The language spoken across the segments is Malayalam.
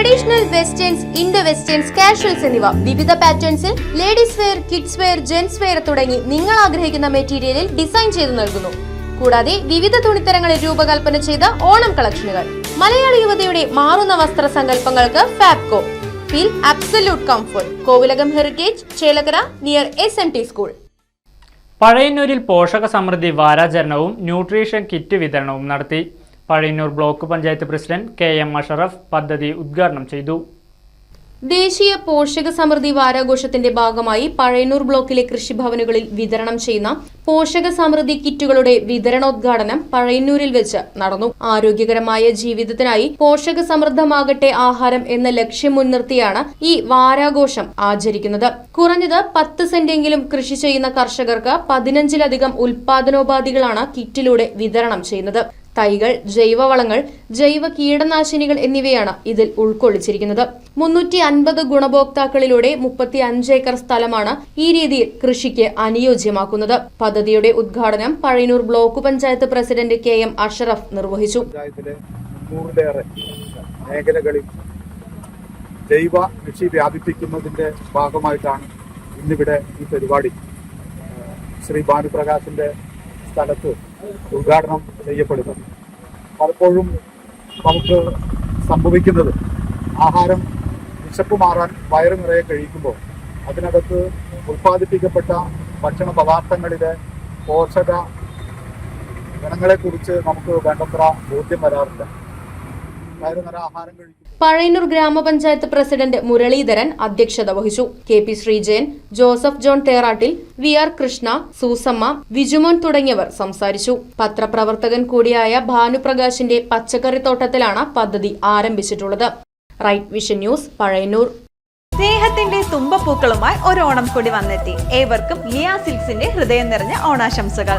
Traditional westerns Indo westerns casuals എന്നിവ. വിവിധ പാറ്റേൺസിൽ ladies wear kids wear gents wear തുടങ്ങി നിങ്ങൾ ആഗ്രഹിക്കുന്ന മെറ്റീരിയലിൽ ഡിസൈൻ ചെയ്തു നൽകുന്നു. കൂടാതെ വിവിധ തുണിത്തരങ്ങളിൽ രൂപകൽപ്പന ചെയ്ത ഓണം കളക്ഷനുകൾ. മലയാള യുവതയുടെ മാറുന്ന വസ്ത്ര സങ്കല്പങ്ങൾക്ക് Fabco. Feel absolute comfort. Kovilakam heritage Chelakara near S N T school. പഴയന്നൂരിൽ പോഷക സമൃദ്ധി വാരാചരണവും ന്യൂട്രീഷൻ കിറ്റ് വിതരണവും നടത്തി Pazhayannur block panchayat president K M Ashraf പദ്ധതി ഉദ്ഘാടനം ചെയ്തു. ദേശീയ പോഷക സമൃദ്ധി വാരാഘോഷത്തിന്റെ ഭാഗമായി പഴയന്നൂർ ബ്ലോക്കിലെ കൃഷിഭവനുകളിൽ വിതരണം ചെയ്യുന്ന പോഷക സമൃദ്ധി കിറ്റുകളുടെ വിതരണോദ്ഘാടനം പഴയന്നൂരിൽ വെച്ച് നടന്നു. ആരോഗ്യകരമായ ജീവിതത്തിനായി പോഷക സമൃദ്ധമാകട്ടെ ആഹാരം എന്ന ലക്ഷ്യം മുൻനിർത്തിയാണ് ഈ വാരാഘോഷം ആചരിക്കുന്നത്. കുറഞ്ഞത് പത്ത് സെന്റെങ്കിലും കൃഷി ചെയ്യുന്ന കർഷകർക്ക് പതിനഞ്ചിലധികം ഉൽപാദനോപാധികളാണ് കിറ്റിലൂടെ വിതരണം ചെയ്യുന്നത്. തൈകൾ ജൈവവളങ്ങൾ ജൈവ കീടനാശിനികൾ എന്നിവയാണ് ഇതിൽ ഉൾക്കൊള്ളിച്ചിരിക്കുന്നത്. മുന്നൂറ്റി അൻപത് ഗുണഭോക്താക്കളിലൂടെ മുപ്പത്തി അഞ്ച് ഏക്കർ സ്ഥലമാണ് ഈ രീതിയിൽ കൃഷിക്ക് അനുയോജ്യമാക്കുന്നത്. പദ്ധതിയുടെ ഉദ്ഘാടനം Pazhayannur block panchayat president K M Ashraf നിർവഹിച്ചു. മേഖലകളിൽ ജൈവ കൃഷി വ്യാപിപ്പിക്കുന്നതിന്റെ ഭാഗമായിട്ടാണ് ഇന്നിവിടെ ഈ പരിപാടി. ശ്രീ ഭാനുപ്രകാശിന്റെ സ്ഥലത്ത് ഉദ്ഘാടനം ചെയ്യപ്പെടുന്നത്. പലപ്പോഴും നമുക്ക് സംഭവിക്കുന്നത് ആഹാരം വിശപ്പ് മാറാൻ വയറ് നിറയെ കഴിക്കുമ്പോൾ അതിനകത്ത് ഉൽപ്പാദിപ്പിക്കപ്പെട്ട ഭക്ഷണ പദാർത്ഥങ്ങളിലെ പോഷക ഗുണങ്ങളെക്കുറിച്ച് നമുക്ക് വേണ്ടത്ര ബോധ്യം വരാറില്ല. പഴയന്നൂർ ഗ്രാമപഞ്ചായത്ത് പ്രസിഡന്റ് മുരളീധരൻ അധ്യക്ഷത വഹിച്ചു. K P Sreejayan Joseph John Therattil V R Krishna Susamma Vijumon തുടങ്ങിയവർ സംസാരിച്ചു. പത്രപ്രവർത്തകൻ കൂടിയായ ഭാനുപ്രകാശിന്റെ പച്ചക്കറിത്തോട്ടത്തിലാണ് പദ്ധതി ആരംഭിച്ചിട്ടുള്ളത്. Right vision news Pazhayannur. സ്നേഹത്തിന്റെ തുമ്പപ്പൂക്കളുമായി ഒരു ഓണം കൂടി വന്നെത്തി. ഏവർക്കും ലിയാ സിൽക്സിന്റെ ഹൃദയം നിറഞ്ഞ ഓണാശംസകൾ.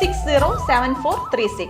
six zero seven four three six